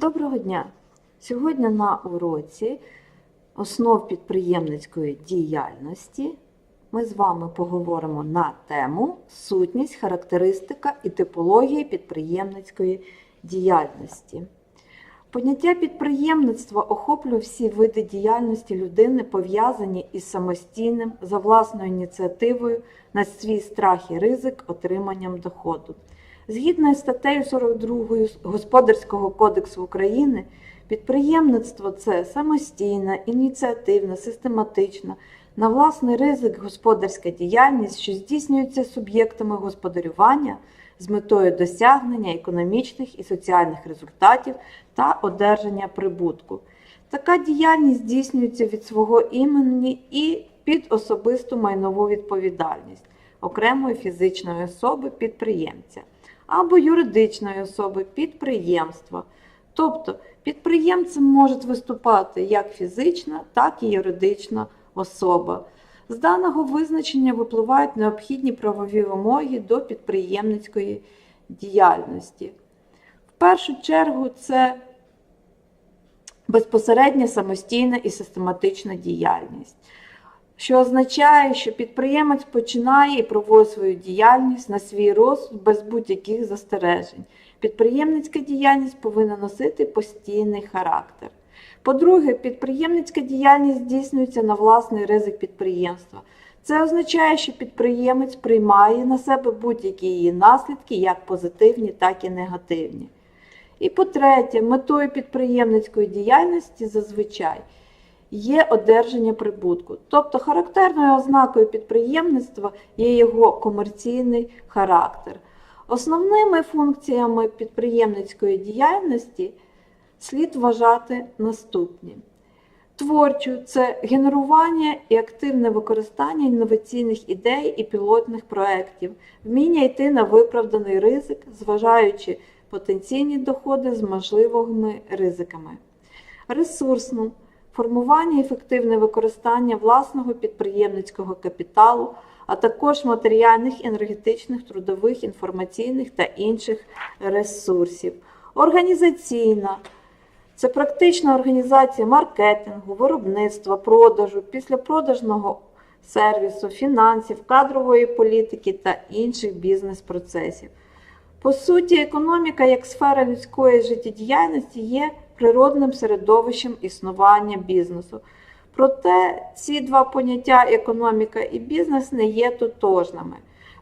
Доброго дня! Сьогодні на уроці основ підприємницької діяльності ми з вами поговоримо на тему сутність, характеристика і типологія підприємницької діяльності. Поняття підприємництва охоплює всі види діяльності людини, пов'язані із самостійним, за власною ініціативою на свій страх і ризик отриманням доходу. Згідно із статтею 42 Господарського кодексу України, підприємництво це самостійна, ініціативна, систематична, на власний ризик господарська діяльність, що здійснюється суб'єктами господарювання з метою досягнення економічних і соціальних результатів та одержання прибутку. Така діяльність здійснюється від свого імені і під особисту майнову відповідальність окремої фізичної особи підприємця або юридичної особи підприємства. Тобто підприємцем можуть виступати як фізична, так і юридична особа. З даного визначення випливають необхідні правові вимоги до підприємницької діяльності. В першу чергу це безпосередня самостійна і систематична діяльність, що означає, що підприємець починає і проводить свою діяльність на свій розсуд без будь-яких застережень. Підприємницька діяльність повинна носити постійний характер. По-друге, підприємницька діяльність здійснюється на власний ризик підприємства. Це означає, що підприємець приймає на себе будь-які її наслідки, як позитивні, так і негативні. І по-третє, метою підприємницької діяльності зазвичай є одержання прибутку. Тобто характерною ознакою підприємництва є його комерційний характер. Основними функціями підприємницької діяльності слід вважати наступні. Творчу це генерування і активне використання інноваційних ідей і пілотних проєктів, вміння йти на виправданий ризик, зважаючи потенційні доходи з можливими ризиками. Ресурсну формування ефективне використання власного підприємницького капіталу, а також матеріальних, енергетичних, трудових, інформаційних та інших ресурсів. Організаційна це практична організація маркетингу, виробництва, продажу, післяпродажного сервісу, фінансів, кадрової політики та інших бізнес-процесів. По суті, економіка як сфера людської життєдіяльності є природним середовищем існування бізнесу. Проте ці два поняття економіка і бізнес не є тотожними.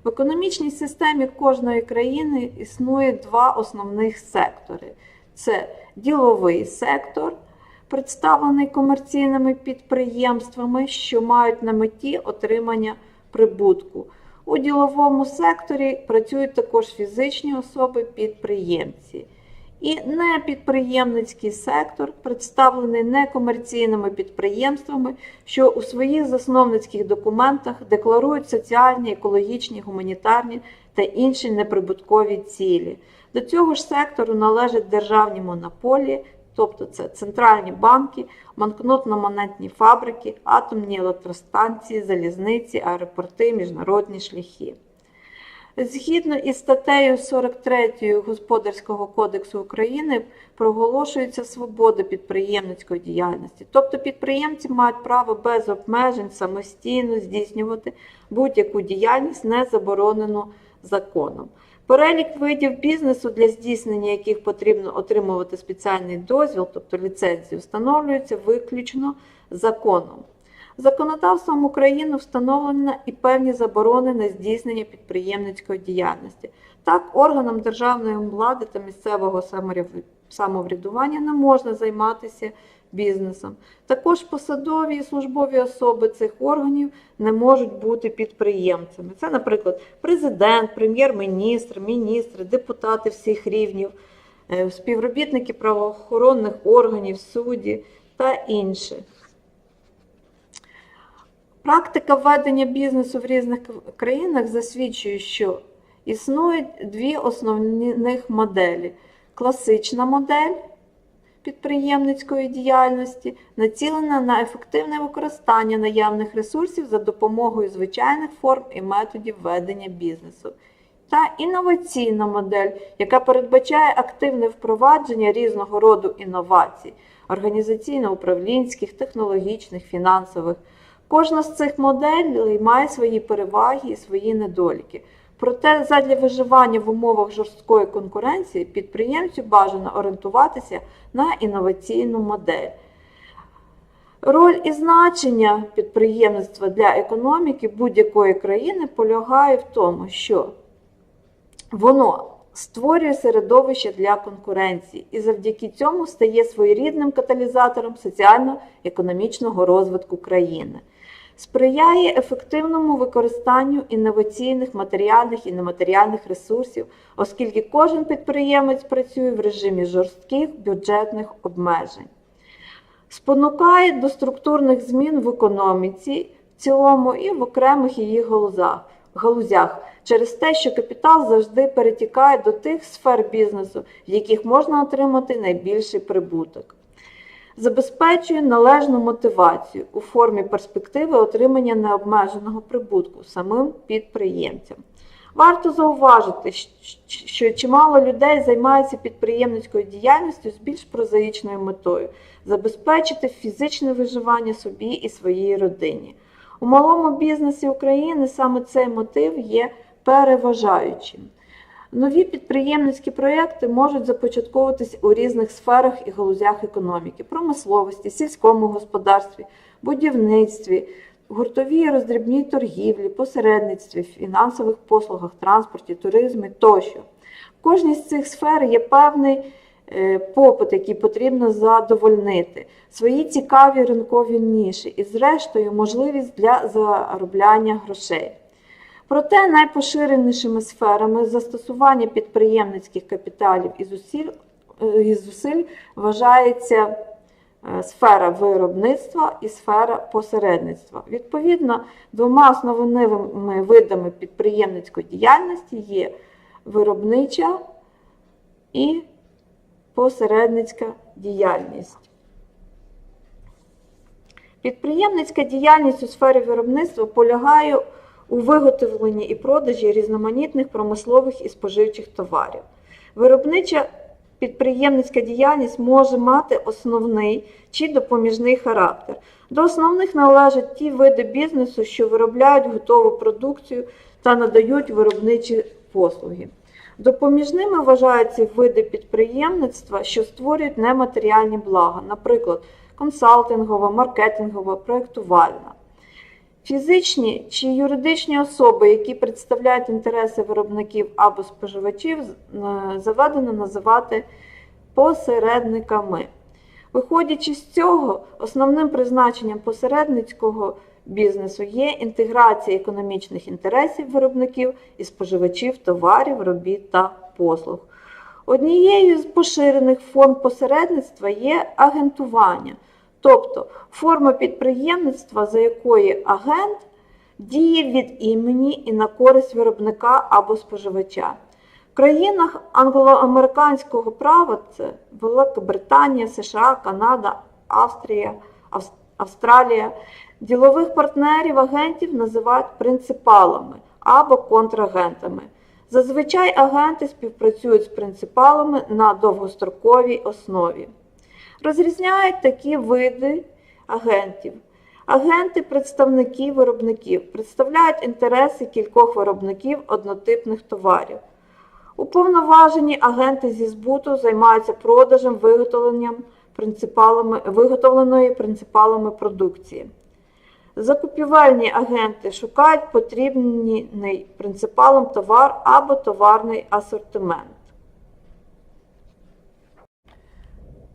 В економічній системі кожної країни існує два основних сектори: це діловий сектор, представлений комерційними підприємствами, що мають на меті отримання прибутку. У діловому секторі працюють також фізичні особи-підприємці. І непідприємницький сектор представлений некомерційними підприємствами, що у своїх засновницьких документах декларують соціальні, екологічні, гуманітарні та інші неприбуткові цілі. До цього ж сектору належать державні монополії, тобто це центральні банки, банкнотно-монетні фабрики, атомні електростанції, залізниці, аеропорти, міжнародні шляхи. Згідно із статтею 43 Господарського кодексу України проголошується свобода підприємницької діяльності. Тобто підприємці мають право без обмежень самостійно здійснювати будь-яку діяльність, не заборонену законом. Перелік видів бізнесу, для здійснення яких потрібно отримувати спеціальний дозвіл, тобто ліцензію, встановлюється виключно законом. Законодавством України встановлено і певні заборони на здійснення підприємницької діяльності. Так, органам державної влади та місцевого самоврядування не можна займатися бізнесом. Також посадові і службові особи цих органів не можуть бути підприємцями. Це, наприклад, президент, прем'єр-міністр, міністри, депутати всіх рівнів, е, співробітники правоохоронних органів, судді та інші. Практика ведення бізнесу в різних країнах засвідчує, що існують дві основних моделі: класична модель підприємницької діяльності, націлена на ефективне використання наявних ресурсів за допомогою звичайних форм і методів ведення бізнесу. та інноваційна модель, яка передбачає активне впровадження різного роду інновацій організаційно-управлінських, технологічних, фінансових. Кожна з цих моделей має свої переваги і свої недоліки. Проте задля виживання в умовах жорсткої конкуренції підприємцю бажано орієнтуватися на інноваційну модель. Роль і значення підприємництва для економіки будь-якої країни полягає в тому, що воно створює середовище для конкуренції і завдяки цьому стає своєрідним каталізатором соціально-економічного розвитку країни, сприяє ефективному використанню інноваційних матеріальних і нематеріальних ресурсів, оскільки кожен підприємець працює в режимі жорстких бюджетних обмежень спонукає до структурних змін в економіці в цілому і в окремих її галузах, галузях через те, що капітал завжди перетікає до тих сфер бізнесу, в яких можна отримати найбільший прибуток. Забезпечує належну мотивацію у формі перспективи отримання необмеженого прибутку самим підприємцям. Варто зауважити, що чимало людей займаються підприємницькою діяльністю з більш прозаїчною метою забезпечити фізичне виживання собі і своїй родині. У малому бізнесі України саме цей мотив є переважаючим. Нові підприємницькі проєкти можуть започатковуватись у різних сферах і галузях економіки, промисловості, сільському господарстві, будівництві, гуртовій роздрібній торгівлі, посередництві, фінансових послугах, транспорті, туризмі тощо. В кожній з цих сфер є певний е, попит, який потрібно задовольнити, свої цікаві ринкові ніші і, зрештою, можливість для заробляння грошей. Проте найпоширенішими сферами застосування підприємницьких капіталів і зусиль, е, і зусиль вважається е, сфера виробництва і сфера посередництва. Відповідно, двома основними видами підприємницької діяльності є виробнича і посередницька діяльність. Підприємницька діяльність у сфері виробництва полягає у виготовленні і продажі різноманітних промислових і споживчих товарів. Виробнича підприємницька діяльність може мати основний чи допоміжний характер. До основних належать ті види бізнесу, що виробляють готову продукцію та надають виробничі послуги. Допоміжними вважаються види підприємництва, що створюють нематеріальні блага, наприклад, консалтингова, маркетингова, проєктувальна. Фізичні чи юридичні особи, які представляють інтереси виробників або споживачів, заведено називати посередниками. Виходячи з цього, основним призначенням посередницького бізнесу є інтеграція економічних інтересів виробників і споживачів товарів, робіт та послуг. Однією з поширених форм посередництва є агентування. Тобто форма підприємництва, за якої агент діє від імені і на користь виробника або споживача. В країнах англоамериканського права це Велика Британія, США, Канада, Австрія, Австралія. Ділових партнерів агентів називають принципалами або контрагентами. Зазвичай агенти співпрацюють з принципалами на довгостроковій основі. Розрізняють такі види агентів. Агенти представники виробників представляють інтереси кількох виробників однотипних товарів. Уповноважені агенти зі збуту займаються продажем виготовленням принципалами, виготовленої принципалами продукції. Закупівельні агенти шукають потрібний принципалам товар або товарний асортимент.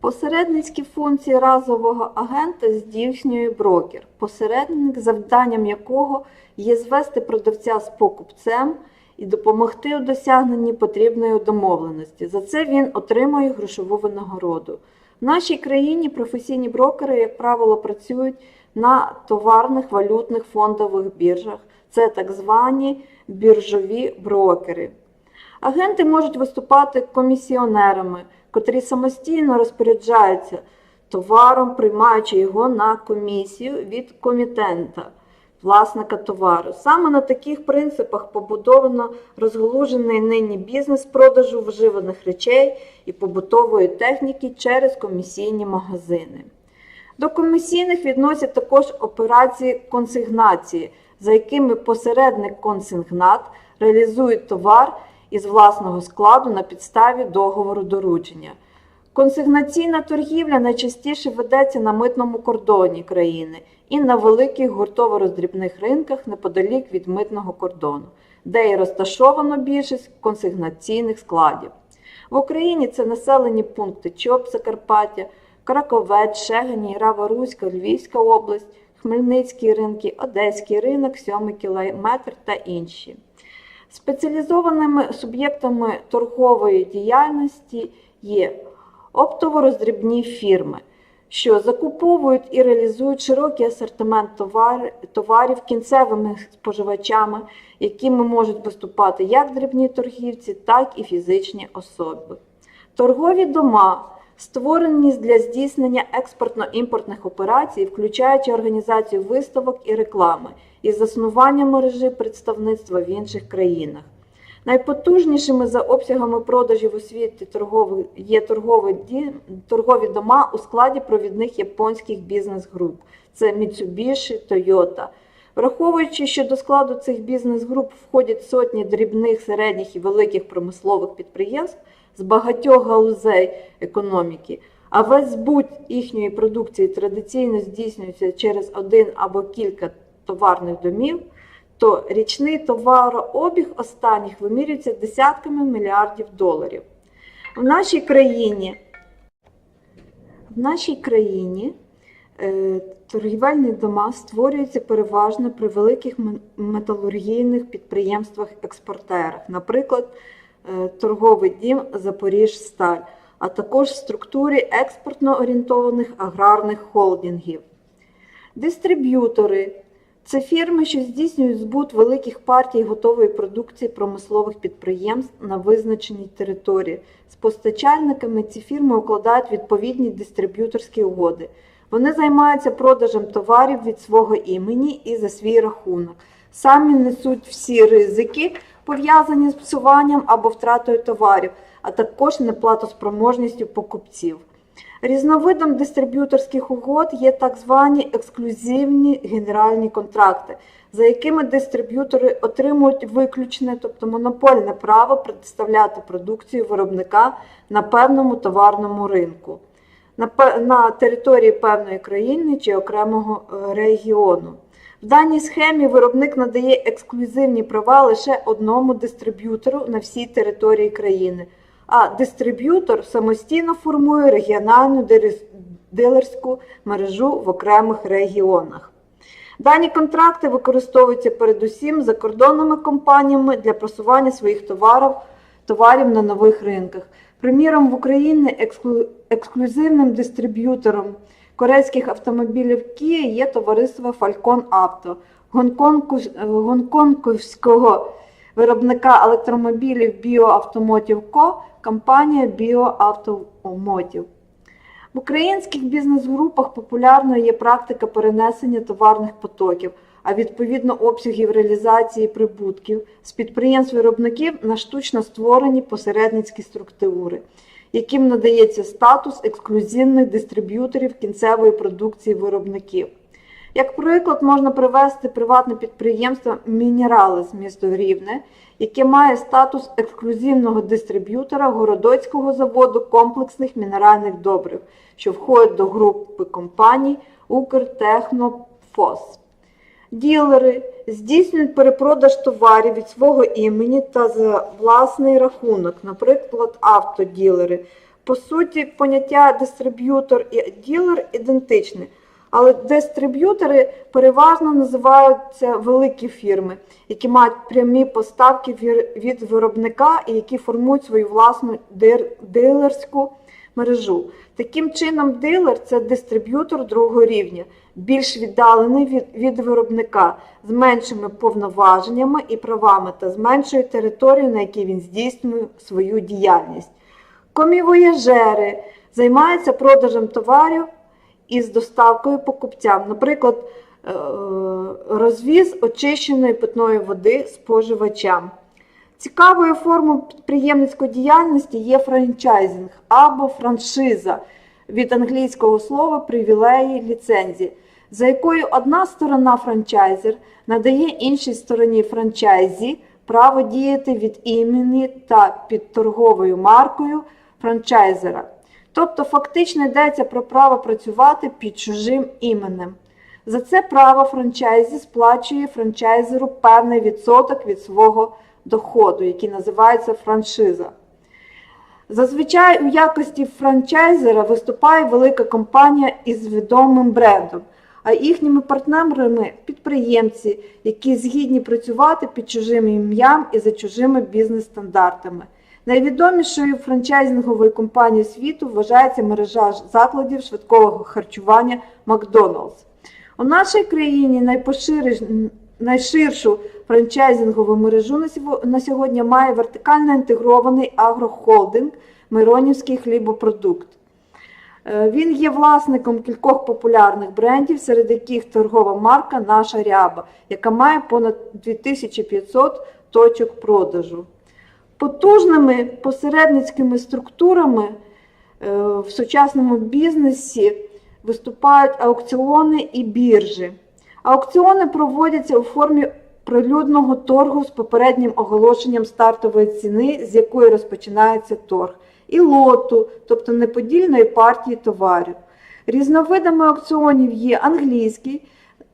Посередницькі функції разового агента здійснює брокер, посередник, завданням якого є звести продавця з покупцем і допомогти у досягненні потрібної домовленості. За це він отримує грошову винагороду. В нашій країні професійні брокери, як правило, працюють на товарних валютних фондових біржах. Це так звані біржові брокери. Агенти можуть виступати комісіонерами, котрі самостійно розпоряджаються товаром, приймаючи його на комісію від комітента. власника товару. Саме на таких принципах побудовано розголужений нині бізнес продажу вживаних речей і побутової техніки через комісійні магазини. До комісійних відносять також операції консигнації, за якими посередник-консигнат реалізує товар із власного складу на підставі договору доручення. Консигнаційна торгівля найчастіше ведеться на митному кордоні країни і на великих гуртово-роздрібних ринках неподалік від митного кордону, де і розташовано більшість консигнаційних складів. В Україні це населені пункти Чоп, Закарпаття, Краковець, Шегині, Рава Руська, Львівська область, Хмельницький ринки, Одеський ринок, Сьомий кілометр та інші. Спеціалізованими суб'єктами торгової діяльності є оптово-роздрібні фірми, що закуповують і реалізують широкий асортимент товар- товарів кінцевими споживачами, якими можуть виступати як дрібні торгівці, так і фізичні особи. Торгові дома створені для здійснення експортно-імпортних операцій, включаючи організацію виставок і реклами і заснування мережі представництва в інших країнах. Найпотужнішими за обсягами продажів у світі є торгові, торгові дома у складі провідних японських бізнес-груп. Це Mitsubishi, Toyota. Враховуючи, що до складу цих бізнес-груп входять сотні дрібних, середніх і великих промислових підприємств з багатьох галузей економіки, а весь збут їхньої продукції традиційно здійснюється через один або кілька товарних домів, то річний товарообіг останніх вимірюється десятками мільярдів доларів. В нашій країні, в нашій країні е, торгівельні дома створюються переважно при великих металургійних підприємствах-експортерах, наприклад, торговий дім Запоріжсталь, а також в структурі експортно орієнтованих аграрних холдингів. Дистриб'ютори це фірми, що здійснюють збут великих партій готової продукції промислових підприємств на визначеній території. З постачальниками ці фірми укладають відповідні дистриб'юторські угоди. Вони займаються продажем товарів від свого імені і за свій рахунок. Самі несуть всі ризики, пов'язані з псуванням або втратою товарів, а також неплатоспроможністю покупців. Різновидом дистриб'юторських угод є так звані ексклюзивні генеральні контракти, за якими дистриб'ютори отримують виключне, тобто монопольне право представляти продукцію виробника на певному товарному ринку, на, території певної країни чи окремого е, регіону. В даній схемі виробник надає ексклюзивні права лише одному дистриб'ютору на всій території країни, а дистриб'ютор самостійно формує регіональну дилерську мережу в окремих регіонах. Дані контракти використовуються передусім закордонними компаніями для просування своїх товарів, товарів на нових ринках. Приміром, в Україні ексклю- ексклюзивним дистриб'ютором корейських автомобілів Kia є товариство Falcon Auto, гонконгського виробника електромобілів BioAutomotive Co. компанія BioAutomotive. В українських бізнес-групах популярною є практика перенесення товарних потоків, а відповідно обсягів реалізації прибутків з підприємств-виробників на штучно створені посередницькі структури, яким надається статус ексклюзивних дистриб'юторів кінцевої продукції виробників. Як приклад можна привести приватне підприємство Мінералес місто Рівне, яке має статус ексклюзивного дистриб'ютора Городоцького заводу комплексних мінеральних добрив, що входить до групи компаній Укртехнофос. Ділери здійснюють перепродаж товарів від свого імені та за власний рахунок, наприклад, автоділери. По суті, поняття дистриб'ютор і ділер ідентичні, але дистриб'ютори переважно називаються великі фірми, які мають прямі поставки від виробника і які формують свою власну дилерську мережу. Таким чином, дилер це дистриб'ютор другого рівня, більш віддалений від, від виробника, з меншими повноваженнями і правами та з меншою територією, на якій він здійснює свою діяльність. Комівояжери займаються продажем товарів із доставкою покупцям. Наприклад, е, розвіз очищеної питної води споживачам. Цікавою формою підприємницької діяльності є франчайзинг або франшиза від англійського слова привілеї ліцензії, за якою одна сторона франчайзер надає іншій стороні франчайзі право діяти від імені та під торговою маркою франчайзера. Тобто фактично йдеться про право працювати під чужим іменем. За це право франчайзі сплачує франчайзеру певний відсоток від свого доходу, який називається франшиза. Зазвичай у якості франчайзера виступає велика компанія із відомим брендом, а їхніми партнерами підприємці, які згідні працювати під чужим ім'ям і за чужими бізнес-стандартами. Найвідомішою франчайзинговою компанією світу вважається мережа закладів швидкого харчування Макдоналдс. У нашій країні найширшу франчайзингову мережу на сьогодні має вертикально інтегрований агрохолдинг Миронівський хлібопродукт. Е, Він є власником кількох популярних брендів, серед яких торгова марка Наша Ряба, яка має понад 2500 точок продажу. Потужними посередницькими структурами е, в сучасному бізнесі виступають аукціони і біржі. Аукціони проводяться у формі прилюдного торгу з попереднім оголошенням стартової ціни, з якої розпочинається торг, і лоту, тобто неподільної партії товарів. Різновидами аукціонів є англійський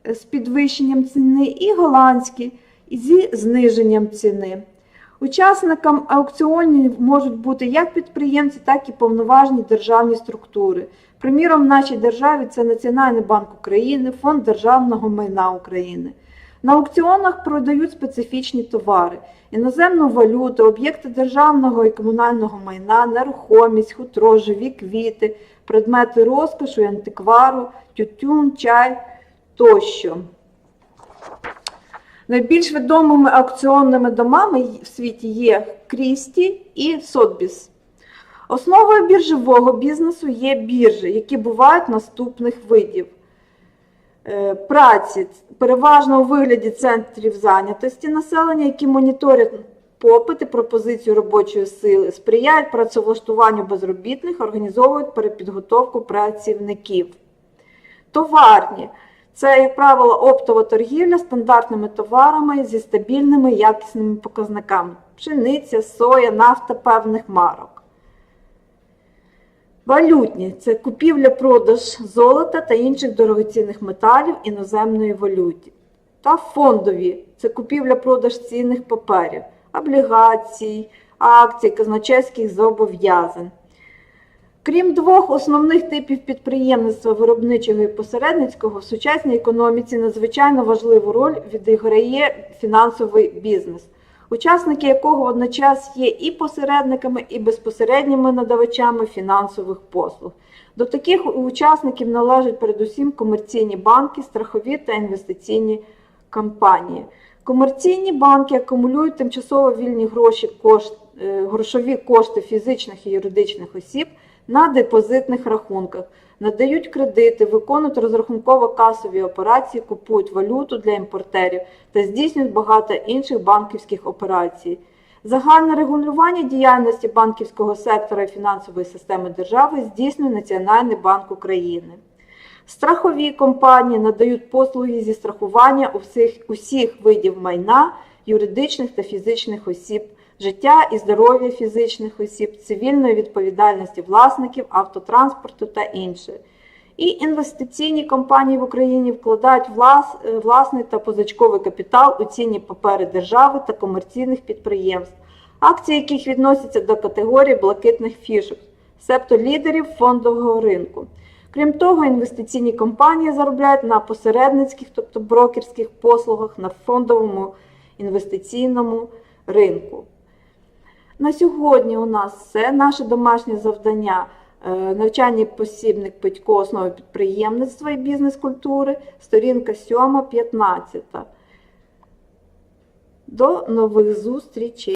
е, з підвищенням ціни і голландський зі зниженням ціни. Учасникам аукціонів можуть бути як підприємці, так і повноважні державні структури. Приміром, в нашій державі це Національний банк України, Фонд державного майна України. На аукціонах продають специфічні товари, іноземну валюту, об'єкти державного і комунального майна, нерухомість, хутро, живі квіти, предмети розкошу і антиквару, тютюн, чай тощо. Найбільш відомими аукціонними домами в світі є Крісті і Сотбіс. Основою біржового бізнесу є біржі, які бувають наступних видів праці, переважно у вигляді центрів зайнятості населення, які моніторять попит і пропозицію робочої сили, сприяють працевлаштуванню безробітних, організовують перепідготовку працівників. Товарні це, як правило, оптова торгівля стандартними товарами зі стабільними якісними показниками: пшениця, соя, нафта певних марок. Валютні це купівля-продаж золота та інших дорогоцінних металів іноземної валюті. Та фондові це купівля-продаж цінних паперів, облігацій, акцій, казначейських зобов'язань. Крім двох основних типів підприємництва виробничого і посередницького, в сучасній економіці надзвичайно важливу роль відіграє фінансовий бізнес, учасники якого водночас є і посередниками, і безпосередніми надавачами фінансових послуг. До таких учасників належать передусім комерційні банки, страхові та інвестиційні компанії. Комерційні банки акумулюють тимчасово вільні гроші, кошт, е, грошові кошти фізичних і юридичних осіб на депозитних рахунках, надають кредити, виконують розрахунково-касові операції, купують валюту для імпортерів та здійснюють багато інших банківських операцій. Загальне регулювання діяльності банківського сектора і фінансової системи держави здійснює Національний банк України. Страхові компанії надають послуги зі страхування усіх, усіх видів майна, юридичних та фізичних осіб, життя і здоров'я фізичних осіб, цивільної відповідальності власників, автотранспорту та інше. І інвестиційні компанії в Україні вкладають влас, е, власний та позичковий капітал у цінні папери держави та комерційних підприємств, акції яких відносяться до категорії блакитних фішок, себто лідерів фондового ринку. Крім того, інвестиційні компанії заробляють на посередницьких, тобто брокерських послугах на фондовому інвестиційному ринку. На сьогодні у нас все. Наше домашнє завдання е, навчальний посібник Петько основи підприємництва і бізнес-культури, сторінка 7-15. До нових зустрічей!